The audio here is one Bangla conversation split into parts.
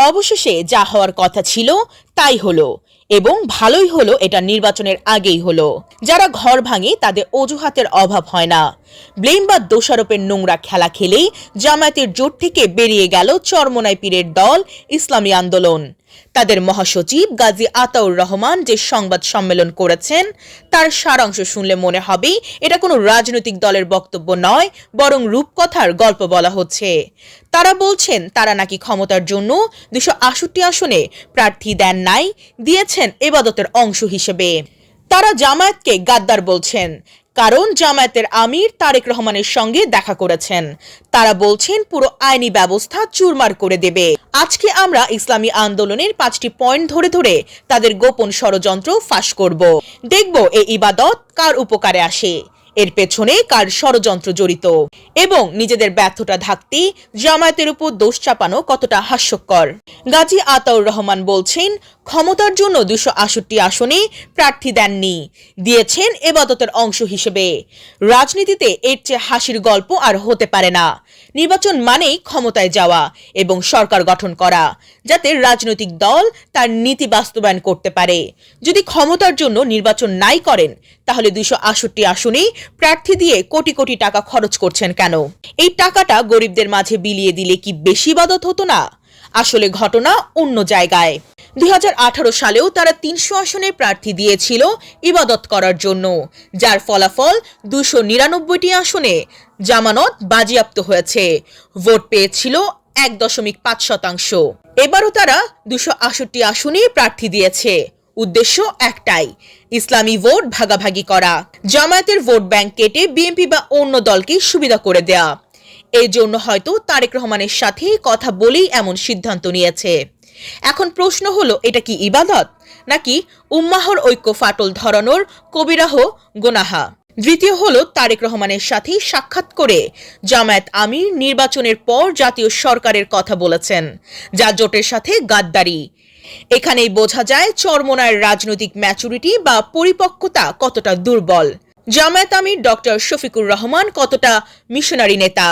অবশেষে যা হওয়ার কথা ছিল তাই হলো এবং ভালোই হলো এটা নির্বাচনের আগেই হলো। যারা ঘর ভাঙে তাদের অজুহাতের অভাব হয় না। ব্লেম বা দোষারোপের নোংরা খেলা খেলেই জামায়াতের জোট থেকে বেরিয়ে গেল চরমনাই পীরের দল, ইসলামী আন্দোলন। তাদের মহাসচিব গাজী আতাউর রহমান যে সংবাদ সম্মেলন করেছেন, তার সারাংশ শুনলে মনে হবে এটা কোনো রাজনৈতিক দলের বক্তব্য নয়, বরং রূপকথার গল্প বলা হচ্ছে। তারা বলছেন, তারা নাকি ক্ষমতার জন্য দুশো আসনে প্রার্থী দেন নাই দিয়েছেন এবাদতের অংশ হিসেবে। তারা জামায়াতকে গাদ্দার বলছেন, কারণ জামায়াতের আমির তারেক রহমানের সঙ্গে দেখা করেছেন। তারা বলছেন, পুরো আইনি ব্যবস্থা চুরমার করে দেবে। আজকে আমরা ইসলামী আন্দোলনের পাঁচটি পয়েন্ট ধরে ধরে তাদের গোপন ষড়যন্ত্র ফাঁস করব। দেখব এই ইবাদত কার উপকারে আসে। এর পেছনে কার ষড়যন্ত্র জড়িত? এবং নিজেদের ব্যর্থতা ঢাকতে জামায়াতের উপর দোষ চাপানো কতটা হাস্যকর? গাজী আতাউর রহমান বলছেন ক্ষমতার জন্য দুশো আষট্টি আসনে প্রার্থী দেননি, দিয়েছেন এবাদতের অংশ হিসেবে। রাজনীতিতে এর চেয়ে হাসির গল্প আর হতে পারে না। নির্বাচন মানেই ক্ষমতায় যাওয়া এবং সরকার গঠন করা, যাতে রাজনৈতিক দল তার নীতি বাস্তবায়ন করতে পারে। যদি ক্ষমতার জন্য নির্বাচন নাই করেন, তাহলে দুইশো আষট্টি আসনেই প্রার্থী দিয়ে কোটি কোটি টাকা খরচ করছেন কেন? এই টাকাটা গরিবদের মাঝে বিলিয়ে দিলে কি বেশি ইবাদত হতো না? আসলে ঘটনা অন্য জায়গায়। দুই হাজার আঠারো সালেও তারা তিনশো আসনে প্রার্থী দিয়েছিল ইবাদত করার জন্য, যার ফলাফল দুশো নিরানব্বইটি আসনে জামানত বাজেয়াপ্ত হয়েছে। ভোট পেয়েছিল এক দশমিক পাঁচ শতাংশ। এবারও তারা দুশো আষট্টি আসনে প্রার্থী দিয়েছে। উদ্দেশ্য একটাই, ইসলামী ভোট ভাগাভাগি করা। জামায়াতের ভোট ব্যাংক কেটে বিএনপি বা অন্য দলকে সুবিধা করে দেয়া। এই জন্য হয়তো তারেক রহমানের সাথে কথা বলেই এমন সিদ্ধান্ত নিয়েছে। এখন প্রশ্ন হলো, এটা কি ইবাদত? নাকি উম্মাহর ঐক্য ফাটল ধরানোর কবিরাহ গোনাহা? দ্বিতীয় হলো, তারেক রহমানের সাথে সাক্ষাৎ করে জামায়াত আমির নির্বাচনের পর জাতীয় সরকারের কথা বলেছেন, যা জোটের সাথে গাদ্দারি। এখানেই বোঝা যায়, চরমনার রাজনৈতিক ম্যাচুরিটি বা পরিপক্কতা কতটা দুর্বল। জামায়াত আমির ডক্টর শফিকুর রহমান কতটা মিশনারি নেতা?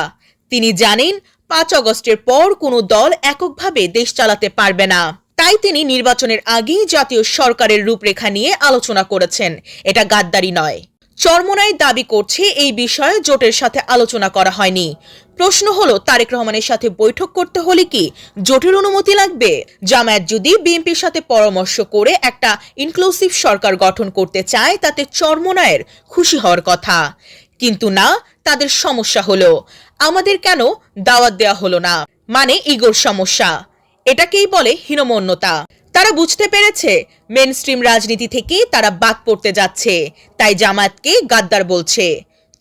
তিনি জানেন পাঁচ অগস্টের পর কোনো দল এককভাবে দেশ চালাতে পারবে না। তাই তিনি নির্বাচনের আগেই জাতীয় সরকারের রূপরেখা নিয়ে আলোচনা করেছেন। এটা গাদ্দারি নয়। চরমনাই দাবি করছে এই বিষয়ে জোটের সাথে আলোচনা করা হয়নি। প্রশ্ন হলো, তারেক রহমানের সাথে বৈঠক করতে হলে কি জোটের অনুমতি লাগবে? জামায়াত যদি বিএনপির সাথে পরামর্শ করে একটা ইনক্লুসিভ সরকার গঠন করতে চায়, তাতে চরমনায়ের খুশি হওয়ার কথা। কিন্তু না, তাদের সমস্যা হলো। আমাদের কেন দাওয়াত দেয়া হলো না? মানে ইগোর সমস্যা। এটাকেই বলে হীনমন্যতা। তারা বুঝতে পেরেছে মেন রাজনীতি থেকে তারা বাদ পড়তে যাচ্ছে। তাই জামায়াতকে গাদ্দার বলছে।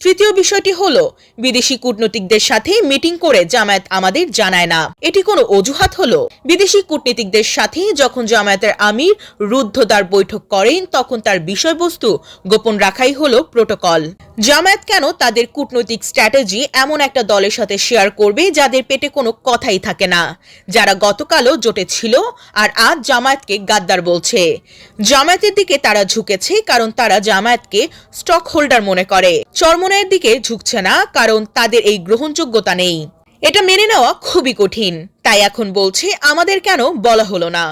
তৃতীয় বিষয়টি হলো, বিদেশি কূটনীতিকদের সাথে মিটিং করে জামায়াত আমাদের জানায় না। এটি কোনো অজুহাত হলো? বিদেশি কূটনীতিকদের সাথে যখন জামায়াতের আমির রুদ্ধদ্বার বৈঠক করেন, তখন তার বিষয়বস্তু গোপন রাখাই হলো প্রোটোকল। জামায়াত কেন তাদের কূটনৈতিক স্ট্র্যাটেজি এমন একটা দলের সাথে শেয়ার করবে যাদের পেটে কোনো কথাই থাকে না? যারা গতকালও জোটে ছিল আর আজ জামায়াতকে গাদ্দার বলছে। জামায়াতের দিকে তারা ঝুঁকেছে কারণ তারা জামায়াতকে স্টক হোল্ডার মনে করে। চরমনায়ের দিকে ঝুঁকছে না, কারণ তাদের এই গ্রহণযোগ্যতা নেই। এটা মেনে নেওয়া খুবই কঠিন। তাই এখন বলছে, আমাদের কেন বলা হলো না?